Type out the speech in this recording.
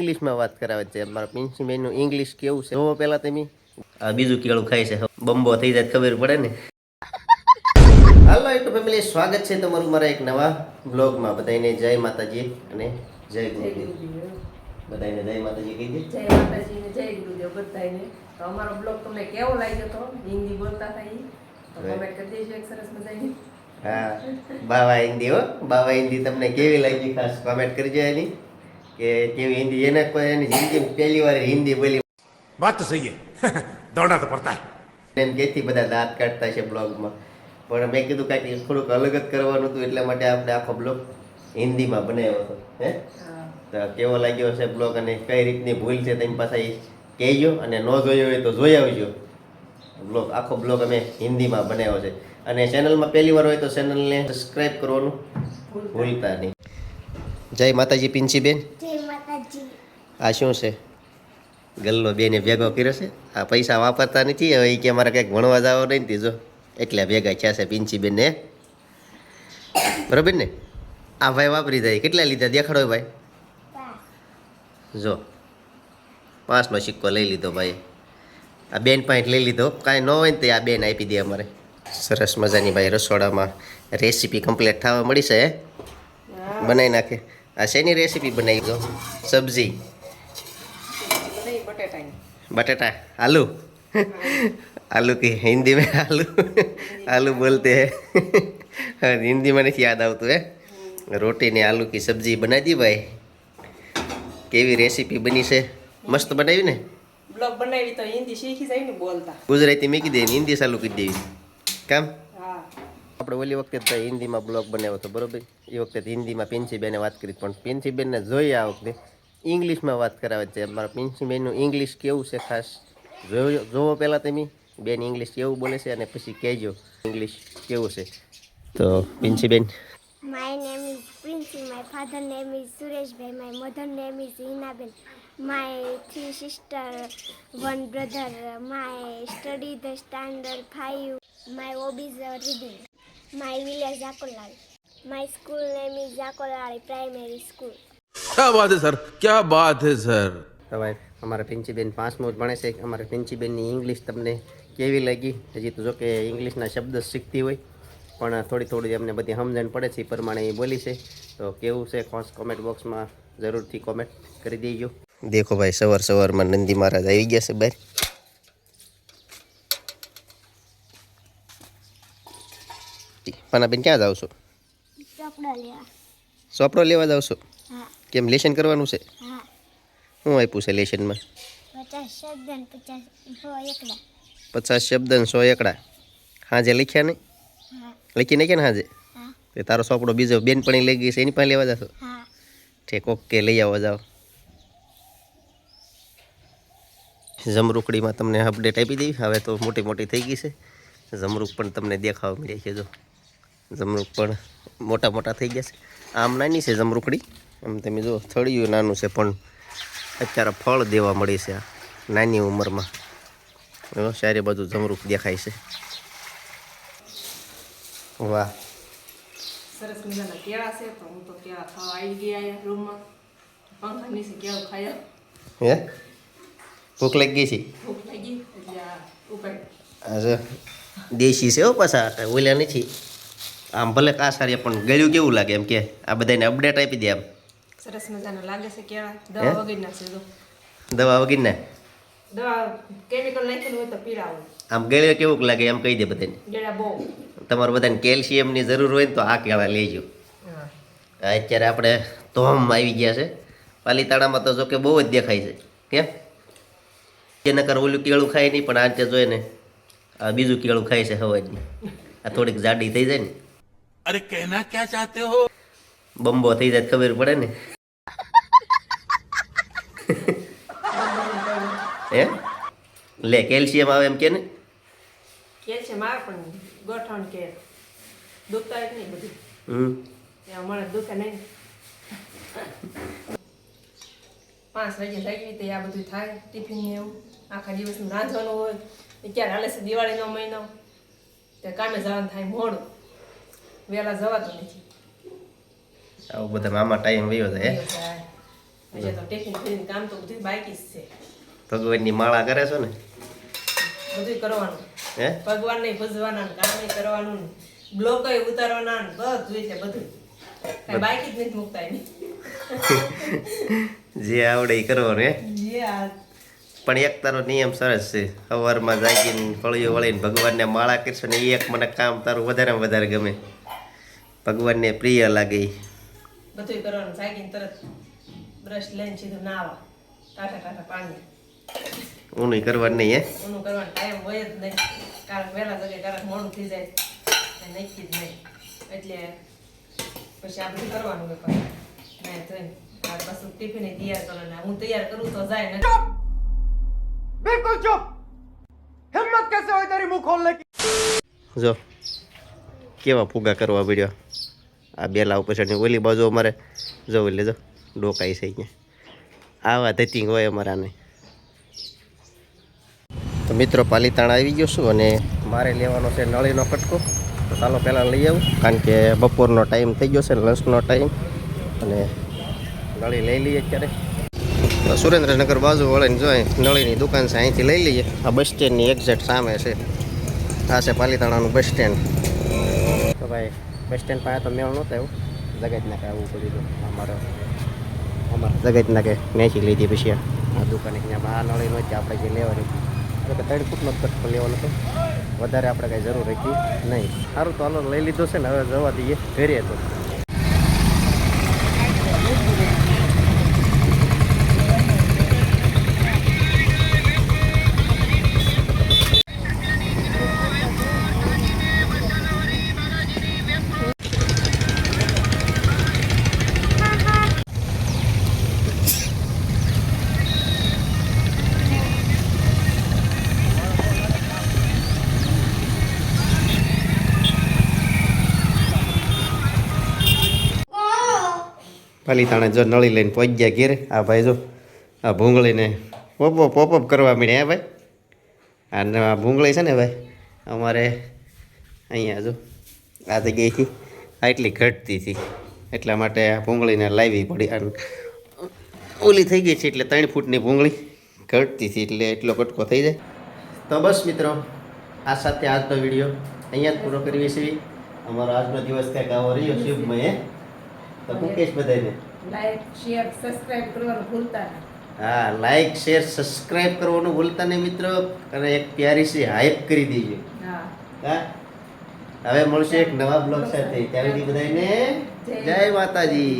ઇંગ્લિશમાં વાત કરાવે છે. મારા પિન્સીબેનનું ઇંગ્લિશ કેવું છે? જોવો પહેલાં તમે. આ બીજું કેળું ખાય છે. બમ્બો થઈ જાય ખબર પડે ને. હાલો એટલું ફેમિલી સ્વાગત છે તમારું મારા એક નવા બ્લોગમાં બધાને જય માતાજી અને જય ગુરુદેવ. બધાને જય માતાજી કહી દે. જય માતાજી ને જય ગુરુદેવ બધાને. તો અમારો બ્લોગ તમને કેવો લાગ્યો તો? હિન્દી બોલતા થઈ તો કમેન્ટ કરી દેજો એક સરસ મજાની. હા બાવા હિન્દી હો. બાવા હિન્દી તમને કેવી લાગી ખાસ કોમેન્ટ કરજો એની. કે કેવી હિન્દી? એને કોઈ એની હિન્દી પહેલી વાર હિન્દી બોલી. વાત તો સહી દોડા તો પડતા એમ કહેતી બધા દાંત કાઢતા છે બ્લોગમાં. પણ મેં કીધું કાંઈક થોડુંક અલગ જ કરવાનું હતું એટલા માટે આપણે આખો બ્લોગ હિન્દીમાં બનાવ્યો હતો. હે? તો કેવો લાગ્યો છે બ્લોગ અને કઈ રીતની ભૂલ છે તેની પાસે કહેજો અને ન જોયો હોય તો જોઈ આવજો. બ્લોગ આખો બ્લોગ અમે હિન્દીમાં બનાવ્યો છે. અને ચેનલમાં પહેલી વાર હોય તો ચેનલને સબસ્ક્રાઈબ કરવાનું ભૂલતા નહીં. જય માતાજી પિંચીબેન. આ શું છે? ગલ્લો બેને ભેગો કર્યો છે? આ પૈસા વાપરતા નથી, હવે કે અમારે કંઈક ભણવા જવો નહીં ને જો. એટલે ભેગા થયા છે પિંચીબેન ને બરોબર ને? આ ભાઈ વાપરી જાય. કેટલા લીધા? દેખાડો ભાઈ. જો. પાંચનો સિક્કો લઈ લીધો ભાઈ આ બેન પાંચ લઈ લીધો. કાંઈ ન હોય ને તો આ બેન આપી દે અમારે. સરસ મજાની ભાઈ રસોડામાં રેસીપી કમ્પ્લીટ થવા મળી છે બનાવી નાખે. આ શેની રેસીપી બનાવી? દો સબ્જી. बटाटा आलू आलू की हिंदी में आलू आलू बोलते हैं हिंदी में नहीं याद આવતું હે રોટી ને આલુ की सब्जी બના દી ભાઈ કેવી રેસીપી બની છે મસ્ત બનાવી ને બ્લોગ બનાવી તો હિન્દી શીખી જાય ને બોલતા ગુજરાતી મૂકી દે હિન્દી ચાલુ કરી દેવી કામ હા આપણે ઓલી વખતે તો હિન્દીમાં બ્લોગ બનાવ્યો હતો બરોબર એ વખતે હિન્દીમાં પિન્સીબેને વાત કરી પણ પિન્સીબેનને જોઈએ આ વખતે ઇંગ્લિશમાં વાત કરાવે છે મારા પિન્સીબેનનું ઇંગ્લિશ કેવું છે ખાસ જોયો જોવો પહેલાં તમે બેન ઇંગ્લિશ કેવું બોલે છે અને પછી કહેજો ઇંગ્લિશ કેવું છે તો પિન્સીબેન My name is Princey. My father name is Suresh Bhai. My mother name is Hinaben. My three sister, one brother. My study the standard five. My hobbies are reading. My village Zakolal. My school name is Zakolal ક્યાં વાત છે sir ક્યાં વાત છે sir તો ભાઈ અમારા પિંચીબેન પાંચમું ભણે છે અમારા પિંચીબેનની ઇંગ્લિશ તમને કેવી લાગી હજી તો જો કે ઇંગ્લિશના શબ્દ શીખતી હોય પણ થોડી થોડી અમને બધી સમજણ પડે છે એ પ્રમાણે એ બોલી છે તો કેવું છે ખાસ કોમેન્ટ બોક્સમાં જરૂરથી કોમેન્ટ કરી દેજો દેખો ભાઈ સવાર સવારમાં નંદી મહારાજ આવી ગયા છે બહાર પણ બેન ક્યાં જાવ છો ચોપડો લેવા ચોપડો લેવા જાવ છો કેમ લેશન કરવાનું છે? શું આપ્યું છે લેશનમાં? પચાસ શબ્દ સો એકડા. હાજે લખ્યા નહીં લખી નાખ્યા ને હાજે? તે તારો સોપડો બીજો બેનપણી લઈ ગઈ છે એની પાસે લેવા જશો? ઠીક ઓકે લઈ આવો જાઓ. જમરૂકડીમાં તમને અપડેટ આપી દેવી હવે તો મોટી મોટી થઈ ગઈ છે. જમરૂક પણ તમને દેખાવા મળ્યા છે જો. જમરૂક પણ મોટા મોટા થઈ ગયા છે. આમ નાની છે જમરૂકડી આમ તમે જો થળિયું નાનું છે પણ અત્યારે ફળ દેવા મળે છે આ નાની ઉંમરમાં. સારી બધું જમરૂખ દેખાય છે. વાહ. સરસ મજાના કેળા છે તો હું તો કેળા ખાવા આવી ગયા રૂમમાં. પંખા નીચે કેળું ખાયા હે? ભૂખ લાગી ગઈ છે? ભૂખ લાગી એટલે આ દેશી છે હો પાછા ઓલ્યા નથી. આમ ભલે કાસારીયા પણ ગળ્યું કેવું લાગે એમ કે? આ બધાને અપડેટ આપી દે આમ. સરસ મજાનો લાગે છે કેળા દવા વગરના છે જો દવા વગરના દવા કેમિકલ નાખેલું હોય તો પીળા આમ ગળ્યા કેવું લાગે એમ કહી દે બધાને ગળ્યા બહુ તમારે બધાને કેલ્શિયમની જરૂર હોય ને તો આ કેળા લેજો અત્યારે આપણે ધોમ આવી ગયા છે પાલીતાણામાં તો જો કે બહુ જ દેખાય છે કેમ જેને કર ઓલું કેળું ખાય નહીં પણ આજે જોઈએ ને આ બીજું કેળું ખાય છે હવાજની આ થોડીક જાડી થઈ જાય ને અરે કહેના ક્યાં ચાહતે હો બંબો થઈ જાય ખબર પડે ને. હે? લે કેલ્શિયમ આવે એમ કે ને? કેલ્શિયમ આવે પણ ગોઠવણ કે દુખતા જ નહીં બધું. હમ. ત્યાં મને દુખે નહીં. પાંચ વાગે લાગી તે આ બધું થાય ટિફિન ને એવું. આખા દિવસનું રાંધવાનું હોય ક્યારે હાલે છે દિવાળીનો મહિનો? તે કામે જવાનું થાય મોડું. વહેલા જવાતું નથી. આવું બધા આમાં ટાઈમ વયો જાય ભગવાનની માળા કરે છો ને? બધું કરવાનું. હે? ભગવાન ને ભજવાના કામ કરવાનું બ્લોક ઉતારવાના બધું એટલે બધું બાકી જ નથી મુકતા એની. જે આવડે એ કરવાનું હે? પણ એક તારો નિયમ સરસ છે. સવારમાં જાગીને ફળીઓ વળીને ભગવાનને માળા કરશો ને એ એક મને કામ તારું વધારેમાં વધારે ગમે. ભગવાનને પ્રિય લાગે. બધું કરવાનું. જાગીને તરત બ્રશ લઈને સીધું નાવા. ટાટા ટાટા પાણી. ઊનું કરવાનું નહીં હે? ઊનું કરવાનું ટાઈમ હોય જ નહીં. કારણ વહેલા જગે કારણ મોડું થઈ જાય નક્કી જ નહીં. એટલે પછી આપણે કરવાનું હોય પણ. મેં જોઈને પાછું ટિફિન તૈયાર કરવાના હું તૈયાર કરું તો જાય ને. બિલકુલ ચૂપ! હિંમત કેસે હોય તારી મુખ ખોલ લે જો કેવા ફુગા કરવા પડ્યા? આ બે લાવ પછી ઓલી બાજુ અમારે જો એટલે જો, ડોકાઈ છે અહીંયા. આવા ધતિંગ હોય અમારાને. તો મિત્રો, પાલીતાણા આવી ગયો છું અને મારે લેવાનો છે નળીનો કટકો. તો ચાલો પહેલાં લઈ આવું, કારણ કે બપોરનો ટાઈમ થઈ ગયો છે લંચનો ટાઈમ અને નળી લઈ લઈએ અત્યારે. સુરેન્દ્રનગર બાજુ વળીને જોઈએ નળીની દુકાન છે, અહીંથી લઈ લઈએ. આ બસ સ્ટેન્ડની એક્ઝેક્ટ સામે છે. આ છે પાલીતાણાનું બસ સ્ટેન્ડ તો ભાઈ બસ સ્ટેન્ડ પાસે તો મેળ નહોતો એવું. જગત નાખે આવું પડ્યું હતું અમારે અમારે જગત નાખે મેચી લીધી પછી આ દુકાને ત્યાં આ નળી નહોતી આપણે જે લેવાની એટલે કે ત્રણ ફૂટનો કટકો લેવાનો હતો. વધારે આપણે કાંઈ જરૂર હતી નહીં. સારું તો હાલો લઈ લીધો છે ને, હવે જવા દઈએ ઘરે તો. પાલીતાણે જો નળી લઈને પહોંચી ગયા ઘેરે. આ ભાઈ જો, આ ભૂંગળીને પોપઅપ પોપઅપ કરવા માંડ્યા હે ભાઈ. આ ન- આ ભૂંગળી છે ને ભાઈ, અમારે અહીંયા જો, આ જગ્યાએથી આટલી ઘટતી હતી. એટલા માટે આ ભૂંગળીને લાવવી પડી. અને ઓલી થઈ ગઈ છે એટલે ત્રણ ફૂટની ભૂંગળી ઘટતી હતી એટલે એટલો કટકો થઈ જાય. તો બસ મિત્રો, આ સાથે આજનો વીડિયો અહીંયા જ પૂરો કરીએ છીએ. અમારો આજનો દિવસ ક્યાંક આવો રહ્યો શુભમય તો હું કહીશ બધાને લાઈક શેર સબસ્ક્રાઇબ કરવાનું ભૂલતા નહીં. હા લાઈક શેર સબસ્ક્રાઇબ કરવાનું ભૂલતા નહીં મિત્રો. અને એક પ્યારી સી હાઈપ કરી દેજો. હા. હવે મળશે એક નવા બ્લોગ સાથે. ત્યાં સુધી બધાને જય માતાજી.